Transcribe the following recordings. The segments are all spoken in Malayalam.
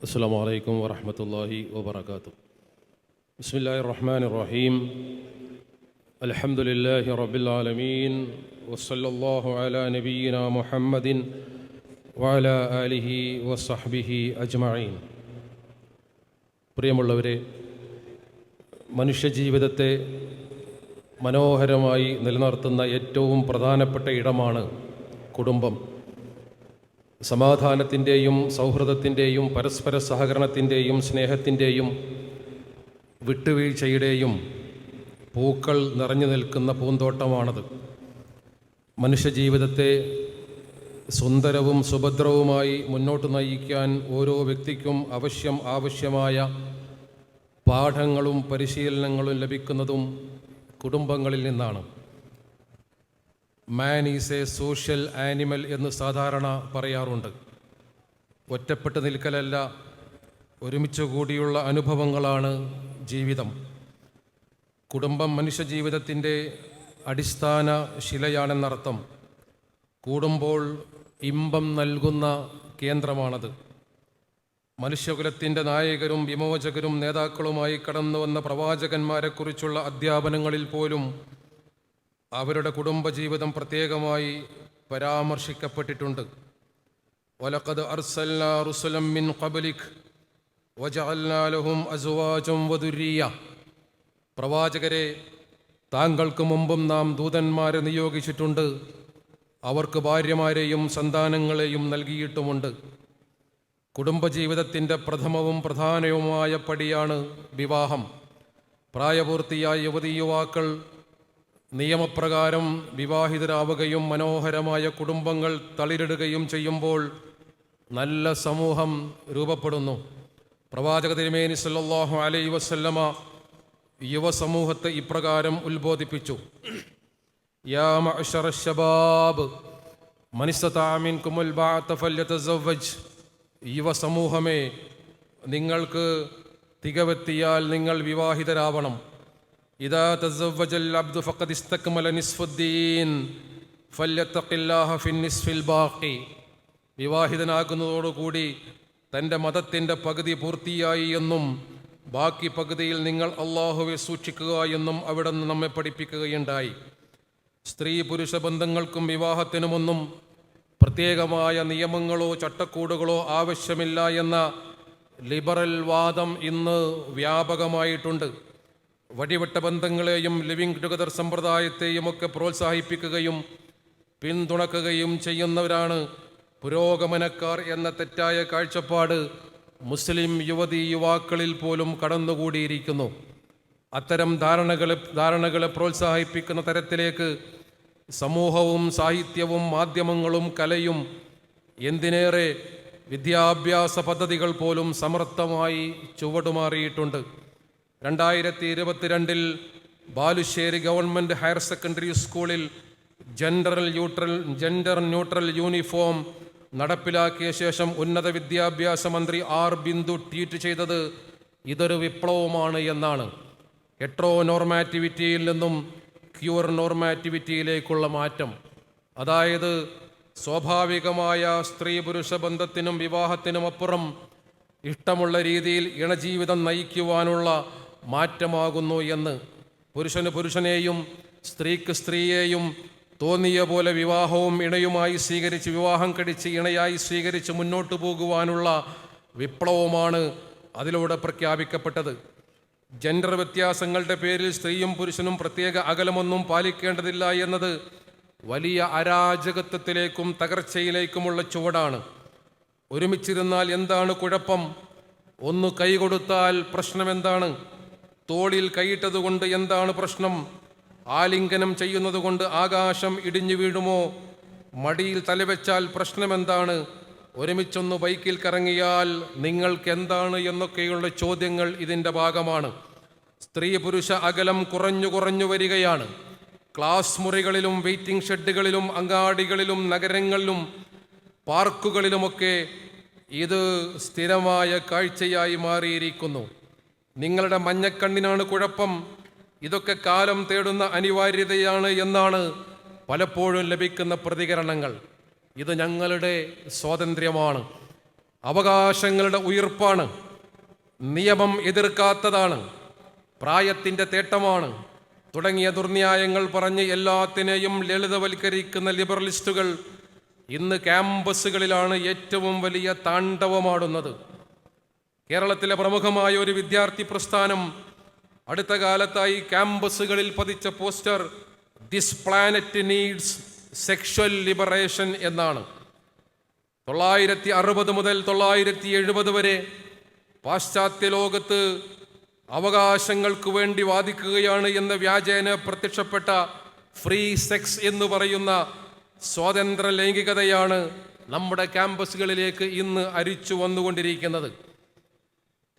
السلام عليكم ورحمة الله وبركاته بسم الله الرحمن الرحيم الحمد لله رب العالمين وصلى الله على نبينا محمد وعلى آله وصحبه أجمعين പ്രിയമുള്ളവരെ മനുഷ്യജീവിതത്തെ മനോഹരമായി നിലനിർത്തുന്ന ഏറ്റവും പ്രധാനപ്പെട്ട ഇടമാണ് കുടുംബം സമാധാനത്തിന്റെയും സൗഹൃദത്തിന്റെയും പരസ്പര സഹകരണത്തിന്റെയും സ്നേഹത്തിന്റെയും വിട്ടുവീഴ്ചയുടെയും പൂക്കൾ നിറഞ്ഞു നിൽക്കുന്ന പൂന്തോട്ടമാണത്. മനുഷ്യജീവിതത്തെ സുന്ദരവും സുഭദ്രവുമായി മുന്നോട്ട് നയിക്കാൻ ഓരോ വ്യക്തിക്കും അവശ്യം ആവശ്യമായ പാഠങ്ങളും പരിശീലനങ്ങളും ലഭിക്കുന്നതും കുടുംബങ്ങളിൽ നിന്നാണ്. Man is a social animal എന്ന് സാധാരണ പറയാറുണ്ട്. ഒറ്റപ്പെട്ട് നിൽക്കലല്ല ഒരുമിച്ച് കൂടിയുള്ള അനുഭവങ്ങളാണ് ജീവിതം. കുടുംബം മനുഷ്യജീവിതത്തിന്റെ അടിസ്ഥാന ശിലയാണെന്നർത്ഥം. കൂടുമ്പോൾ ഇമ്പം നൽകുന്ന കേന്ദ്രമാണത്. മനുഷ്യകുലത്തിന്റെ നായകരും വിമോചകരും നേതാക്കളുമായി കടന്നു വന്ന പ്രവാചകന്മാരെക്കുറിച്ചുള്ള അധ്യാപനങ്ങളിൽ പോലും അവരുടെ കുടുംബജീവിതം പ്രത്യേകമായി പരാമർശിക്കപ്പെട്ടിട്ടുണ്ട്. വലക്കത് അർസല്ല റുസലം മിൻ കബലിഖ് വജഅൽനാ ലഹും അസുവാജം വദുരിയ പ്രവാചകരെ താങ്കൾക്ക് മുമ്പും നാം ദൂതന്മാരെ നിയോഗിച്ചിട്ടുണ്ട്. അവർക്ക് ഭാര്യമാരെയും സന്താനങ്ങളെയും നൽകിയിട്ടുമുണ്ട്. കുടുംബജീവിതത്തിന്റെ പ്രഥമവും പ്രധാനവുമായ പടിയാണ് വിവാഹം. പ്രായപൂർത്തിയായ യുവതി യുവാക്കൾ നിയമപ്രകാരം വിവാഹിതരാവുകയും മനോഹരമായ കുടുംബങ്ങൾ തളിരിടുകയും ചെയ്യുമ്പോൾ നല്ല സമൂഹം രൂപപ്പെടുന്നു. പ്രവാചക തിരുമേനി സല്ലാഹു അലൈ വസല്ലമ യുവസമൂഹത്തെ ഇപ്രകാരം ഉത്ബോധിപ്പിച്ചു. യുവസമൂഹമേ നിങ്ങൾക്ക് തികവെത്തിയാൽ നിങ്ങൾ വിവാഹിതരാവണം. ഇതാ തസവ്വജൽ അബ്ദു ഫഖദ് ഇസ്തക്മല നിസ്ഫുദ്ദീൻ ഫല്യത്തഖില്ലാഹ ഫിൻ നിസ്ഫിൽ ബാഖി വിവാഹിതനാകുന്നതോടുകൂടി തന്റെ മതത്തിന്റെ പകുതി പൂർത്തിയായി എന്നും ബാക്കി പകുതിയിൽ നിങ്ങൾ അള്ളാഹുവെ സൂക്ഷിക്കുക എന്നും അവിടെ നിന്ന് നമ്മെ പഠിപ്പിക്കുകയുണ്ടായി. സ്ത്രീ പുരുഷ ബന്ധങ്ങൾക്കും വിവാഹത്തിനുമൊന്നും പ്രത്യേകമായ നിയമങ്ങളോ ചട്ടക്കൂടുകളോ ആവശ്യമില്ല എന്ന ലിബറൽ വാദം ഇന്ന് വ്യാപകമായിട്ടുണ്ട്. വടിവട്ട ബന്ധങ്ങളെയും ലിവിംഗ് ടുഗദർ സമ്പ്രദായത്തെയും ഒക്കെ പ്രോത്സാഹിപ്പിക്കുകയും പിന്തുണക്കുകയും ചെയ്യുന്നവരാണ് പുരോഗമനക്കാർ എന്ന തെറ്റായ കാഴ്ചപ്പാട് മുസ്ലിം യുവതി യുവാക്കളിൽ പോലും കടന്നുകൂടിയിരിക്കുന്നു. അത്തരം ധാരണകളെ ധാരണകളെ പ്രോത്സാഹിപ്പിക്കുന്ന തരത്തിലേക്ക് സമൂഹവും സാഹിത്യവും മാധ്യമങ്ങളും കലയും എന്തിനേറെ വിദ്യാഭ്യാസ പദ്ധതികൾ പോലും സമർത്ഥമായി ചുവടുമാറിയിട്ടുണ്ട്. രണ്ടായിരത്തി ഇരുപത്തിരണ്ടിൽ ബാലുശ്ശേരി ഗവൺമെന്റ് ഹയർ സെക്കൻഡറി സ്കൂളിൽ gender neutral gender neutral uniform നടപ്പിലാക്കിയ ശേഷം ഉന്നത വിദ്യാഭ്യാസ മന്ത്രി ആർ ബിന്ദു ട്വീറ്റ് ചെയ്തത് ഇതൊരു വിപ്ലവമാണ് എന്നാണ്. എട്രോ നോർമാറ്റിവിറ്റിയിൽ നിന്നും ക്യൂർ നോർമാറ്റിവിറ്റിയിലേക്കുള്ള മാറ്റം. അതായത് സ്വാഭാവികമായ സ്ത്രീ പുരുഷ ബന്ധത്തിനും വിവാഹത്തിനുമപ്പുറം ഇഷ്ടമുള്ള രീതിയിൽ ഇണജീവിതം നയിക്കുവാനുള്ള മാറ്റമാകുന്നു എന്ന് പുരുഷന് പുരുഷനെയും സ്ത്രീക്ക് സ്ത്രീയെയും തോന്നിയ പോലെ വിവാഹവും ഇണയുമായി സ്വീകരിച്ച് വിവാഹം കഴിച്ച് ഇണയായി സ്വീകരിച്ച് മുന്നോട്ട് പോകുവാനുള്ള വിപ്ലവമാണ് അതിലൂടെ പ്രഖ്യാപിക്കപ്പെട്ടത്. ജെൻഡർ വ്യത്യാസങ്ങളുടെ പേരിൽ സ്ത്രീയും പുരുഷനും പ്രത്യേക അകലമൊന്നും പാലിക്കേണ്ടതില്ല എന്നത് വലിയ അരാജകത്വത്തിലേക്കും തകർച്ചയിലേക്കുമുള്ള ചുവടാണ്. ഒരുമിച്ചിരുന്നാൽ എന്താണ് കുഴപ്പം? ഒന്ന് കൈകൊടുത്താൽ പ്രശ്നം എന്താണ് തോളിൽ കൈയിട്ടതുകൊണ്ട് എന്താണ് പ്രശ്നം? ആലിംഗനം ചെയ്യുന്നതുകൊണ്ട് ആകാശം ഇടിഞ്ഞു വീഴുമോ? മടിയിൽ തലവെച്ചാൽ പ്രശ്നമെന്താണ്? ഒരുമിച്ചൊന്ന് ബൈക്കിൽ കറങ്ങിയാൽ നിങ്ങൾക്ക് എന്താണ് എന്നൊക്കെയുള്ള ചോദ്യങ്ങൾ ഇതിന്റെ ഭാഗമാണ്. സ്ത്രീ പുരുഷ അകലം കുറഞ്ഞു കുറഞ്ഞു വരികയാണ്. ക്ലാസ് മുറികളിലും വെയിറ്റിംഗ് ഷെഡുകളിലും അങ്ങാടികളിലും നഗരങ്ങളിലും പാർക്കുകളിലുമൊക്കെ ഇത് സ്ഥിരമായ കാഴ്ചയായി മാറിയിരിക്കുന്നു. നിങ്ങളുടെ മഞ്ഞക്കണ്ണിനാണ് കുഴപ്പം. ഇതൊക്കെ കാലം തേടുന്ന അനിവാര്യതയാണ് എന്നാണ് പലപ്പോഴും ലഭിക്കുന്ന പ്രതികരണങ്ങൾ. ഇത് ഞങ്ങളുടെ സ്വാതന്ത്ര്യമാണ്. അവകാശങ്ങളുടെ ഉയർപ്പാണ്. നിയമം എതിർക്കാത്തതാണ്. പ്രായത്തിന്റെ തേട്ടമാണ്. തുടങ്ങിയ ദുർന്യായങ്ങൾ പറഞ്ഞ് എല്ലാത്തിനെയും ലളിതവൽക്കരിക്കുന്ന ലിബറലിസ്റ്റുകൾ ഇന്ന് ക്യാമ്പസുകളിലാണ് ഏറ്റവും വലിയ താണ്ഡവമാടുന്നത്. കേരളത്തിലെ പ്രമുഖമായ ഒരു വിദ്യാർത്ഥി പ്രസ്ഥാനം അടുത്ത കാലത്തായി ക്യാമ്പസുകളിൽ പതിച്ച poster this planet needs sexual liberation എന്നാണ്. തൊള്ളായിരത്തി അറുപത് മുതൽ തൊള്ളായിരത്തി എഴുപത് വരെ പാശ്ചാത്യ ലോകത്ത് അവകാശങ്ങൾക്ക് വേണ്ടി വാദിക്കുകയാണ് എന്ന വ്യാജേന പ്രത്യക്ഷപ്പെട്ട ഫ്രീ സെക്സ് എന്ന് പറയുന്ന സ്വാതന്ത്ര്യ ലൈംഗികതയാണ് നമ്മുടെ ക്യാമ്പസുകളിലേക്ക് ഇന്ന് അരിച്ചു വന്നുകൊണ്ടിരിക്കുന്നത്.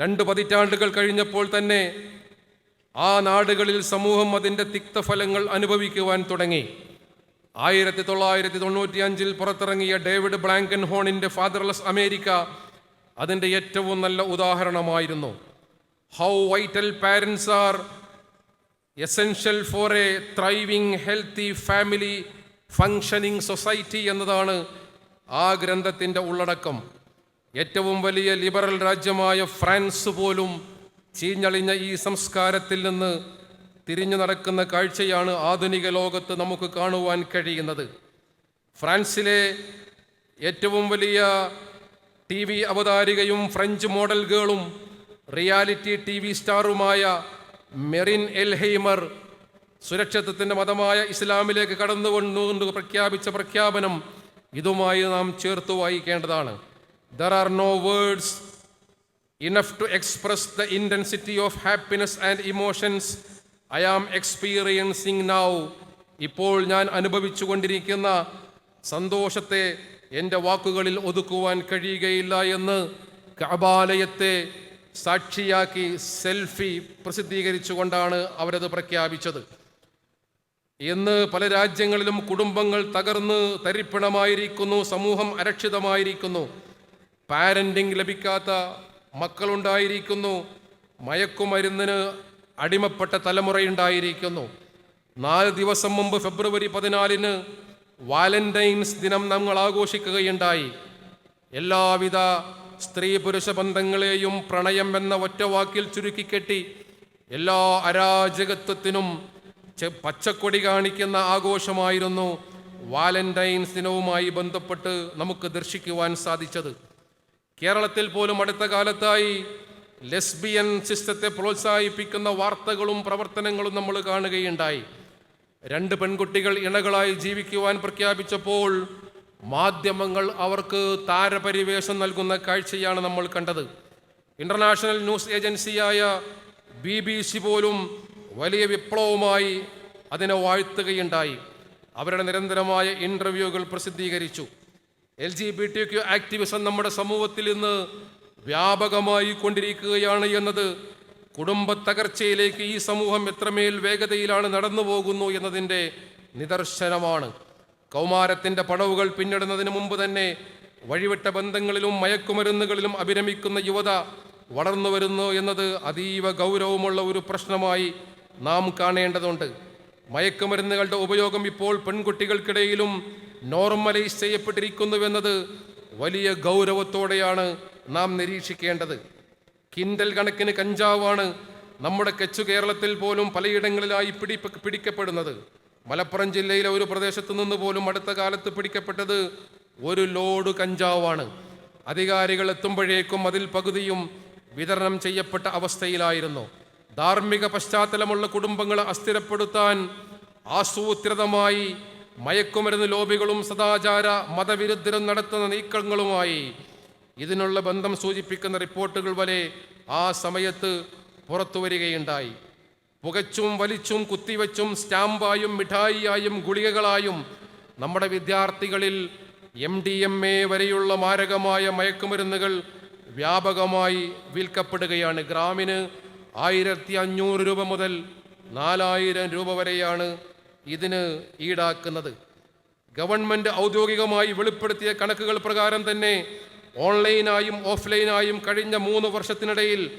രണ്ട് പതിറ്റാണ്ടുകൾ കഴിഞ്ഞപ്പോൾ തന്നെ ആ നാടുകളിൽ സമൂഹം അതിന്റെ തിക്തഫലങ്ങൾ അനുഭവിക്കുവാൻ തുടങ്ങി. ആയിരത്തി തൊള്ളായിരത്തി തൊണ്ണൂറ്റി അഞ്ചിൽ പുറത്തിറങ്ങിയ ഡേവിഡ് ബ്ലാങ്കൻ ഹോണിന്റെ ഫാദർലെസ് അമേരിക്ക അതിന്റെ ഏറ്റവും നല്ല ഉദാഹരണമായിരുന്നു. How vital parents are essential for a thriving healthy family functioning society എന്നതാണ് ആ ഗ്രന്ഥത്തിന്റെ ഉള്ളടക്കം. ഏറ്റവും വലിയ ലിബറൽ രാജ്യമായ ഫ്രാൻസ് പോലും ചീഞ്ഞളിഞ്ഞ ഈ സംസ്കാരത്തിൽ നിന്ന് തിരിഞ്ഞു നടക്കുന്ന കാഴ്ചയാണ് ആധുനിക ലോകത്ത് നമുക്ക് കാണുവാൻ കഴിയുന്നത്. ഫ്രാൻസിലെ ഏറ്റവും വലിയ ടി വി അവതാരികയും ഫ്രഞ്ച് മോഡൽ ഗേളും റിയാലിറ്റി ടി വി സ്റ്റാറുമായ മെറിൻ എൽഹൈമർ സുരക്ഷിതത്തിന്റെ മതമായ ഇസ്ലാമിലേക്ക് കടന്നുകൊണ്ടു പ്രഖ്യാപിച്ച പ്രഖ്യാപനം ഇതുമായി നാം ചേർത്ത് വായിക്കേണ്ടതാണ്. There are no words enough to express the intensity of happiness and emotions I am experiencing now. ഇപ്പോൾ ഞാൻ അനുഭവിച്ചു കൊണ്ടിരിക്കുന്ന സന്തോഷത്തെ എന്റെ വാക്കുകളിൽ ഒതുക്കുവാൻ കഴിയുകയില്ല എന്ന് കബാലയത്തെ സാക്ഷിയാക്കി സെൽഫി പ്രസിദ്ധീകരിച്ചുകൊണ്ടാണ് അവരത് പ്രഖ്യാപിച്ചത് ഇന്ന് പല രാജ്യങ്ങളിലും കുടുംബങ്ങൾ തകർന്ന് തരിപ്പണമായിരിക്കുന്നു സമൂഹം അരക്ഷിതമായിരിക്കുന്നു പാരന്റിങ് ലഭിക്കാത്ത മക്കളുണ്ടായിരിക്കുന്നു. മയക്കുമരുന്നിന് അടിമപ്പെട്ട തലമുറയുണ്ടായിരിക്കുന്നു. നാല് ദിവസം മുമ്പ് ഫെബ്രുവരി പതിനാലിന് വാലന്റൈൻസ് ദിനം നമ്മൾ ആഘോഷിക്കുകയുണ്ടായി. എല്ലാവിധ സ്ത്രീ പുരുഷ ബന്ധങ്ങളെയും പ്രണയം എന്ന ഒറ്റ ഒറ്റവാക്കിൽ ചുരുക്കിക്കെട്ടി എല്ലാ അരാജകത്വത്തിനും പച്ചക്കൊടി കാണിക്കുന്ന ആഘോഷമായിരുന്നു വാലന്റൈൻസ് ദിനവുമായി ബന്ധപ്പെട്ട് നമുക്ക് ദർശിക്കുവാൻ സാധിച്ചത്. കേരളത്തിൽ പോലും അടുത്ത കാലത്തായി ലെസ്ബിയൻ സിസ്റ്റത്തെ പ്രോത്സാഹിപ്പിക്കുന്ന വാർത്തകളും പ്രവർത്തനങ്ങളും നമ്മൾ കാണുകയുണ്ടായി. രണ്ട് പെൺകുട്ടികൾ ഇണകളായി ജീവിക്കുവാൻ പ്രഖ്യാപിച്ചപ്പോൾ മാധ്യമങ്ങൾ അവർക്ക് താരപരിവേഷം നൽകുന്ന കാഴ്ചയാണ് നമ്മൾ കണ്ടത്. ഇന്റർനാഷണൽ ന്യൂസ് ഏജൻസിയായ ബി ബി സി പോലും വലിയ വിപ്ലവമായി അതിനെ വാഴ്ത്തുകയുണ്ടായി. അവരുടെ നിരന്തരമായ ഇന്റർവ്യൂകൾ പ്രസിദ്ധീകരിച്ചു. L G B T Q activism നമ്മുടെ സമൂഹത്തിൽ ഇന്ന് വ്യാപകമായി കൊണ്ടിരിക്കുകയാണ് എന്നത് കുടുംബ തകർച്ചയിലേക്ക് ഈ സമൂഹം എത്രമേൽ വേഗതയിലാണ് നടന്നു പോകുന്നു എന്നതിന്റെ നിദർശനമാണ്. കൗമാരത്തിന്റെ പടവുകൾ പിന്നിടുന്നതിന് മുമ്പ് തന്നെ വഴിവിട്ട ബന്ധങ്ങളിലും മയക്കുമരുന്നുകളിലും അഭിരമിക്കുന്ന യുവത വളർന്നു വരുന്നു എന്നത് അതീവ ഗൗരവമുള്ള ഒരു പ്രശ്നമായി നാം കാണേണ്ടതുണ്ട്. മയക്കുമരുന്നുകളുടെ ഉപയോഗം ഇപ്പോൾ പെൺകുട്ടികൾക്കിടയിലും നോർമലൈസ് ചെയ്യപ്പെട്ടിരിക്കുന്നുവെന്നത് വലിയ ഗൗരവത്തോടെയാണ് നാം നിരീക്ഷിക്കേണ്ടത്. കിൻഡൽ കണക്കിന് കഞ്ചാവാണ് നമ്മുടെ കച്ചു കേരളത്തിൽ പോലും പലയിടങ്ങളിലായി പിടി പിടിക്കപ്പെടുന്നത്. മലപ്പുറം ജില്ലയിലെ ഒരു പ്രദേശത്ത് നിന്ന് പോലും അടുത്ത കാലത്ത് പിടിക്കപ്പെട്ടത് ഒരു ലോഡ് കഞ്ചാവാണ്. അധികാരികൾ എത്തുമ്പോഴേക്കും അതിൽ പകുതിയും വിതരണം ചെയ്യപ്പെട്ട അവസ്ഥയിലായിരുന്നു. ധാർമ്മിക പശ്ചാത്തലമുള്ള കുടുംബങ്ങളെ അസ്ഥിരപ്പെടുത്താൻ ആസൂത്രിതമായി മയക്കുമരുന്ന് ലോബികളും സദാചാര മതവിരുദ്ധരും നടത്തുന്ന നീക്കങ്ങളുമായി ഇതിനുള്ള ബന്ധം സൂചിപ്പിക്കുന്ന റിപ്പോർട്ടുകൾ വരെ ആ സമയത്ത് പുറത്തു വരികയുണ്ടായി. പുകച്ചും വലിച്ചും കുത്തിവെച്ചും സ്റ്റാമ്പായും മിഠായിയായും ഗുളികകളായും നമ്മുടെ വിദ്യാർത്ഥികളിൽ എം ഡി എം എ വരെയുള്ള മാരകമായ മയക്കുമരുന്നുകൾ വ്യാപകമായി വിൽക്കപ്പെടുകയാണ്. ഗ്രാമിന് ആയിരത്തി അഞ്ഞൂറ് രൂപ മുതൽ നാലായിരം രൂപ വരെയാണ് ഇതിന് ഈടാക്കുന്നത് ഗവൺമെന്റ് ഔദ്യോഗികമായി വെളിപ്പെടുത്തിയ കണക്കുകൾ പ്രകാരം തന്നെ ഓൺലൈനായും ഓഫ്ലൈനായും കഴിഞ്ഞ മൂന്ന് വർഷത്തിനിടയിൽ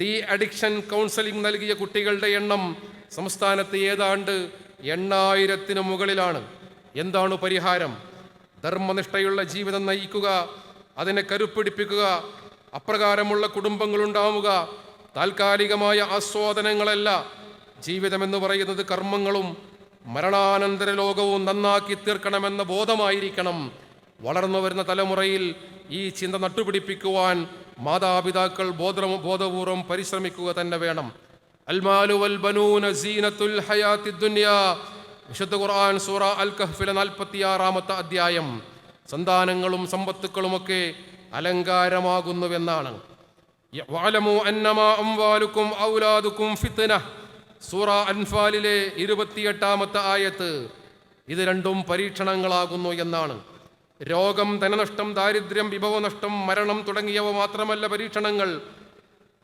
ഡി അഡിക്ഷൻ കൗൺസലിംഗ് നൽകിയ കുട്ടികളുടെ എണ്ണം സംസ്ഥാനത്ത് ഏതാണ്ട് എണ്ണായിരത്തിന് മുകളിലാണ്. എന്താണ് പരിഹാരം? ധർമ്മനിഷ്ഠയുള്ള ജീവിതം നയിക്കുക അതിനെ കരുപ്പിടിപ്പിക്കുക അപ്രകാരമുള്ള കുടുംബങ്ങളുണ്ടാവുക താൽക്കാലികമായ ആസ്വാദനങ്ങളല്ല ജീവിതമെന്ന് പറയുന്നത് കർമ്മങ്ങളും മരണാനന്തര ലോകവും നന്നാക്കി തീർക്കണമെന്ന ബോധമായിരിക്കണം. വളർന്നു വരുന്ന തലമുറയിൽ ഈ ചിന്ത നട്ടുപിടിപ്പിക്കുവാൻ മാതാപിതാക്കൾ ബോധ ബോധപൂർവം പരിശ്രമിക്കുക തന്നെ വേണം. അൽമാലു വൽ ബനൂന സീനത്തുൽ ഹയാത്തി ദുനിയാ. വിശുദ്ധ ഖുർആൻ സൂറ അൽ കഹ്ഫിലെ നാൽപ്പത്തിയാറാമത്തെ അധ്യായം. സന്താനങ്ങളും സമ്പത്തുക്കളുമൊക്കെ അലങ്കാരമാകുന്നുവെന്നാണ്. വാലമു അന്നമാ അംവാലുക്കും ഔലാദുക്കും ഫിത്ന സൂറ അൻഫാലിലെ ഇരുപത്തിയെട്ടാമത്തെ ആയത്ത് ഇത് രണ്ടും പരീക്ഷണങ്ങളാകുന്നു എന്നാണ്. രോഗം ധനനഷ്ടം ദാരിദ്ര്യം വിഭവനഷ്ടം മരണം തുടങ്ങിയവ മാത്രമല്ല പരീക്ഷണങ്ങൾ.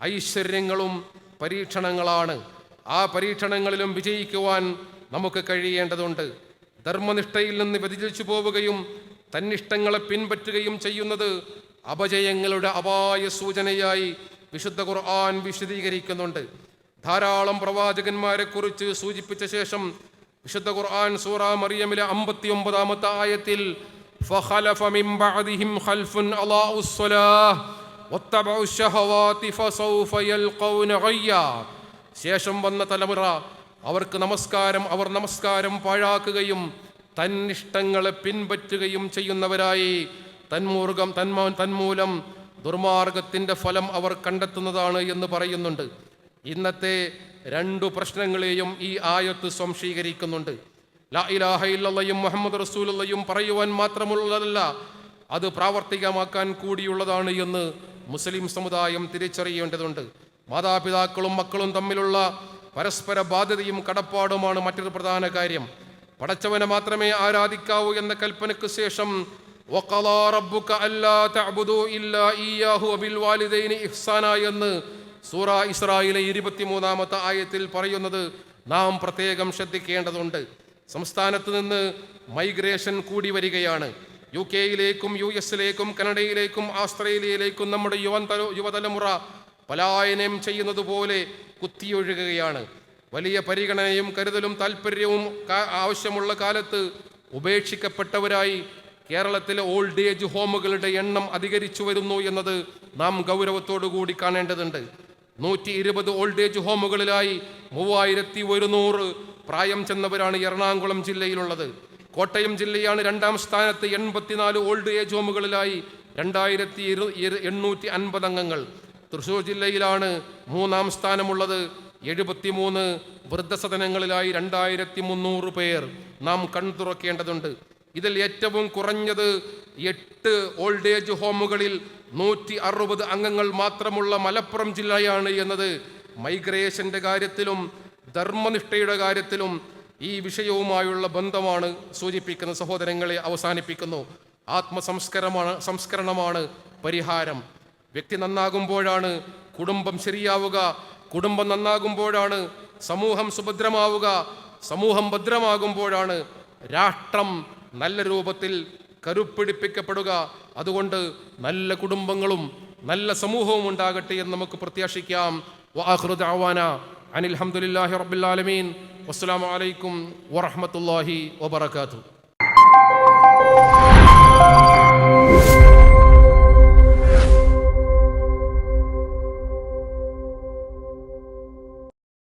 ഐശ്വര്യങ്ങളും പരീക്ഷണങ്ങളാണ്. ആ പരീക്ഷണങ്ങളിലും വിജയിക്കുവാൻ നമുക്ക് കഴിയേണ്ടതുണ്ട്. ധർമ്മനിഷ്ഠയിൽ നിന്ന് വ്യതിചലിച്ചു പോവുകയും തന്നിഷ്ടങ്ങളെ പിൻപറ്റുകയും ചെയ്യുന്നത് അപജയങ്ങളുടെ അപായ സൂചനയായി വിശുദ്ധ ഖുർആൻ വിശദീകരിക്കുന്നുണ്ട്. ധാരാളം പ്രവാചകന്മാരെ കുറിച്ച് സൂചിപ്പിച്ച ശേഷം വിശുദ്ധ ഖുർആൻ സൂറ മറിയമിലെ അമ്പത്തി ഒമ്പതാമത്തെ ആയത്തിൽ فخلف من بعدهم خلف أضاعوا الصلاة واتبعوا الشهوات فسوف يلقون غيا ശേഷം വന്ന തലമുറ അവർക്ക് നമസ്കാരം അവർ നമസ്കാരം പാഴാക്കുകയും തന്നിഷ്ടങ്ങളെ പിൻപറ്റുകയും ചെയ്യുന്നവരായി തന്മൂർഗം തന്മ തന്മൂലം ദുർമാർഗത്തിൻ്റെ ഫലം അവർ കണ്ടെത്തുന്നതാണ് എന്ന് പറയുന്നുണ്ട് ഇന്നത്തെ രണ്ടു പ്രശ്നങ്ങളെയും ഈ ആയത്ത് സംശീകരിക്കുന്നുണ്ട്. ലാ ഇലാഹ മുഹമ്മദ് റസൂലയും പറയുവാൻ മാത്രമുള്ളതല്ല അത് പ്രാവർത്തികമാക്കാൻ കൂടിയുള്ളതാണ് എന്ന് മുസ്ലിം സമുദായം തിരിച്ചറിയേണ്ടതുണ്ട്. മാതാപിതാക്കളും മക്കളും തമ്മിലുള്ള പരസ്പര ബാധ്യതയും കടപ്പാടുമാണ് മറ്റൊരു പ്രധാന കാര്യം. പടച്ചവനെ മാത്രമേ ആരാധിക്കാവൂ എന്ന കൽപ്പനയ്ക്ക് ശേഷം എന്ന് സൂറ ഇസ്രായിലെ ഇരുപത്തിമൂന്നാമത്തെ ആയത്തിൽ പറയുന്നത് നാം പ്രത്യേകം ശ്രദ്ധിക്കേണ്ടതുണ്ട്. സംസ്ഥാനത്ത് നിന്ന് മൈഗ്രേഷൻ കൂടി വരികയാണ്. യു കെയിലേക്കും യു എസിലേക്കും കനഡയിലേക്കും ആസ്ട്രേലിയയിലേക്കും നമ്മുടെ യുവ യുവതലമുറ പലായനം ചെയ്യുന്നത് പോലെ കുത്തിയൊഴുകുകയാണ്. വലിയ പരിഗണനയും കരുതലും താല്പര്യവും ആവശ്യമുള്ള കാലത്ത് ഉപേക്ഷിക്കപ്പെട്ടവരായി കേരളത്തിലെ ഓൾഡ് ഏജ് ഹോമുകളുടെ എണ്ണം അധികരിച്ചു വരുന്നു എന്നത് നാം ഗൗരവത്തോടു കൂടി കാണേണ്ടതുണ്ട്. നൂറ്റി ഇരുപത് ഓൾഡ് ഏജ് ഹോമുകളിലായി മൂവായിരത്തി ഒരുന്നൂറ് പ്രായം ചെന്നവരാണ് എറണാകുളം ജില്ലയിലുള്ളത്. കോട്ടയം ജില്ലയാണ് രണ്ടാം സ്ഥാനത്ത് എൺപത്തിനാല് ഓൾഡ് ഏജ് ഹോമുകളിലായി രണ്ടായിരത്തി ഇരു എണ്ണൂറ്റി അൻപത് അംഗങ്ങൾ. തൃശൂർ ജില്ലയിലാണ് മൂന്നാം സ്ഥാനമുള്ളത്. എഴുപത്തിമൂന്ന് വൃദ്ധസദനങ്ങളിലായി രണ്ടായിരത്തി മുന്നൂറ് പേർ നാം കൺതുറക്കേണ്ടതുണ്ട് ഇതിൽ ഏറ്റവും കുറഞ്ഞത് എട്ട് ഓൾഡ് ഏജ് ഹോമുകളിൽ നൂറ്റി അറുപത് അംഗങ്ങൾ മാത്രമുള്ള മലപ്പുറം ജില്ലയാണ് എന്നത്. മൈഗ്രേഷന്റെ കാര്യത്തിലും ധർമ്മനിഷ്ഠയുടെ കാര്യത്തിലും ഈ വിഷയവുമായുള്ള ബന്ധമാണ് സൂചിപ്പിക്കുന്ന സഹോദരങ്ങളെ അവസാനിപ്പിക്കുന്നു. ആത്മസംസ്കരമാണ് സംസ്കരണമാണ് പരിഹാരം. വ്യക്തി നന്നാകുമ്പോഴാണ് കുടുംബം ശരിയാവുക കുടുംബം നന്നാകുമ്പോഴാണ് സമൂഹം സുഭദ്രമാവുക സമൂഹം ഭദ്രമാകുമ്പോഴാണ് രാഷ്ട്രം നല്ല രൂപത്തിൽ കരുപ്പിടിപ്പിക്കപ്പെടുക. അതുകൊണ്ട് നല്ല കുടുംബങ്ങളും നല്ല സമൂഹവും ഉണ്ടാകട്ടെ എന്ന് നമുക്ക് പ്രത്യാശിക്കാം. വാഹൃദ ആവാന അനിൽ ഹംദുലില്ലാഹി റബ്ബുലാലമീൻ അസ്സാം വലൈക്കും വറഹ്മത്തുള്ളാഹി വബറകാതുഹു.